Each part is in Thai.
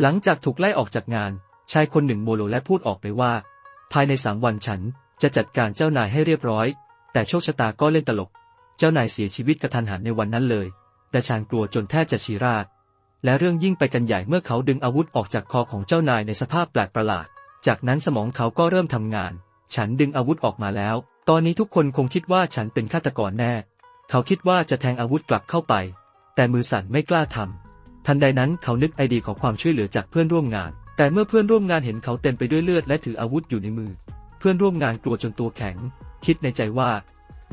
หลังจากถูกไล่ออกจากงาน ชายคนหนึ่งโมโลและพูดออกไปว่า ภายในสามวันฉันจะจัดการเจ้านายให้เรียบร้อย แต่โชคชะตาก็เล่นตลก เจ้านายเสียชีวิตกระทันหันในวันนั้นเลยดาชานกลัวจนแทบจะชีราดและเรื่องยิ่งไปกันใหญ่เมื่อเขาดึงอาวุธออกจากคอของเจ้านายในสภาพแปลกประหลาด จากนั้นสมองเขาก็เริ่มทำงาน ฉันดึงอาวุธออกมาแล้ว ตอนนี้ทุกคนคงคิดว่าฉันเป็นฆาตกรแน่ เขาคิดว่าจะแทงอาวุธกลับเข้าไป แต่มือสั่นไม่กล้าทำ ทันใดนั้นเขานึกไอเดียขอความช่วยเหลือจากเพื่อนร่วมงาน แต่เมื่อเพื่อนร่วมงานเห็นเขาเต็มไปด้วยเลือดและถืออาวุธอยู่ในมือ เพื่อนร่วมงานกลัวจนตัวแข็ง คิดในใจว่า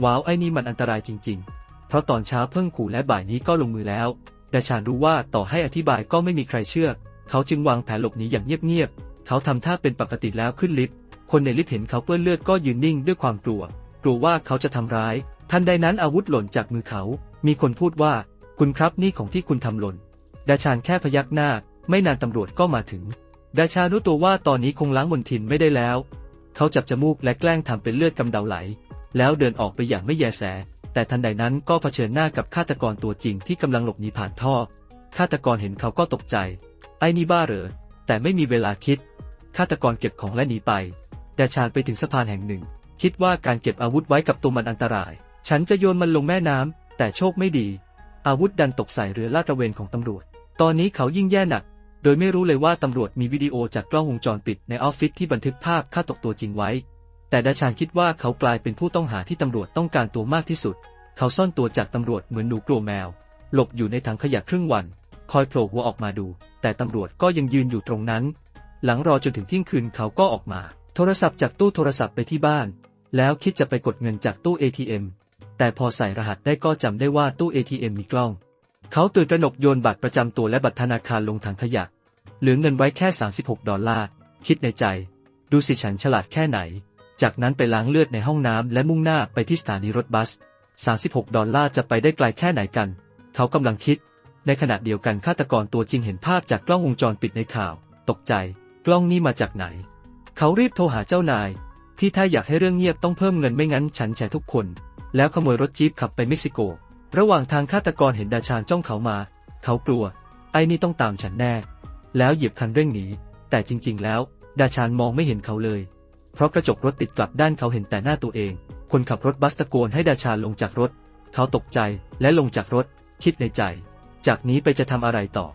ว้าวไอ้นี่มันอันตรายจริง ๆ เพราะตอนเช้าเพิ่งขู่และบ่ายนี้ก็ลงมือแล้ว แต่ชาญรู้ว่าต่อให้อธิบายก็ไม่มีใครเชื่อ เขาจึงวางแผนหลบหนีอย่างเงียบๆ เขาทำท่าเป็นปกติแล้วขึ้นลิฟต์ คนในลิฟต์เห็นเขาเปื้อนเลือดก็ยืนนิ่งด้วยความกลัว กลัวว่าเขาจะทำร้าย ทันใดนั้นอาวุธหล่นจากมือเขา มีคนพูดว่า คุณครับนี่ของที่คุณทำหล่น ดาชานแค่พยักหน้า ไม่นานตำรวจก็มาถึง ดาชารู้ตัวว่าตอนนี้คงล้างมนทินไม่ได้แล้ว เขาจับจมูกและแกล้งทำเป็นเลือดกำเดาไหล แล้วเดินออกไปอย่างไม่แยแส แต่ทันใดนั้นก็เผชิญหน้ากับฆาตกรตัวจริงที่กำลังหลบหนีผ่านท่อ ฆาตกรเห็นเขาก็ตกใจ ไอ้นี่บ้าเหรอ แต่ไม่มีเวลาคิด ฆาตกรเก็บของและหนีไป ดาชานไปถึงสะพานแห่งหนึ่ง คิดว่าการเก็บอาวุธไว้กับตัวมันอันตราย ฉันจะโยนมันลงแม่น้ำแต่โชคไม่ดี อาวุธดันตกใส่เรือลาดตระเวนของตำรวจ ตอนนี้เขายิ่งแย่หนัก โดยไม่รู้เลยว่าตำรวจมีวิดีโอจากกล้องวงจรปิดในออฟฟิศที่บันทึกภาพฆาตกตัวจริงไว้ แต่ดาชานคิดว่าเขากลายเป็นผู้ต้องหาที่ตำรวจต้องการตัวมากที่สุด เขาซ่อนตัวจากตำรวจเหมือนหนูกลัวแมว หลบอยู่ในถังขยะครึ่งวัน คอยโผล่หัวออกมาดู แต่ตำรวจก็ยังยืนอยู่ตรงนั้น หลังรอจนถึงเที่ยงคืนเขาก็ออกมา โทรศัพท์จากตู้โทรศัพท์ไปที่บ้าน แล้วคิดจะไปกดเงินจากตู้ ATM แต่พอใส่รหัสได้ก็จำได้ว่าตู้ ATM มีกล้อง เขาตื่นตระหนกโยนบัตรประจำตัวและบัตรธนาคารลงถังขยะ เหลือเงินไว้แค่ 36 ดอลลาร์ คิดในใจ ดูสิฉันฉลาดแค่ไหน จากนั้นไปล้างเลือดในห้องน้ำและมุ่งหน้าไปที่สถานีรถบัส 36 ดอลลาร์จะไปได้ไกลแค่ไหนกัน เขากำลังคิด ในขณะเดียวกันฆาตกรตัวจริงเห็นภาพจากกล้องวงจรปิดในข่าว ตกใจ กล้องนี้มาจากไหน เขารีบโทรหาเจ้านายที่ถ้าอยากให้เรื่องเงียบต้องเพิ่มเงินไม่งั้นฉันแฉทุกคน แล้วขโมยรถจี๊ปขับไปเม็กซิโก ระหว่างทางฆาตกรเห็นดาชานจ้องเขามา เขากลัว ไอ้นี่ต้องตามฉันแน่ แล้วเหยียบคันเร่งหนี แต่จริงๆ แล้ว ดาชานมองไม่เห็นเขาเลย เพราะกระจกรถติดกลับด้านเขาเห็นแต่หน้าตัวเอง คนขับรถบัสตะโกนให้ดาชานลงจากรถ เขาตกใจและลงจากรถ คิดในใจ จากนี้ไปจะทำอะไรต่อ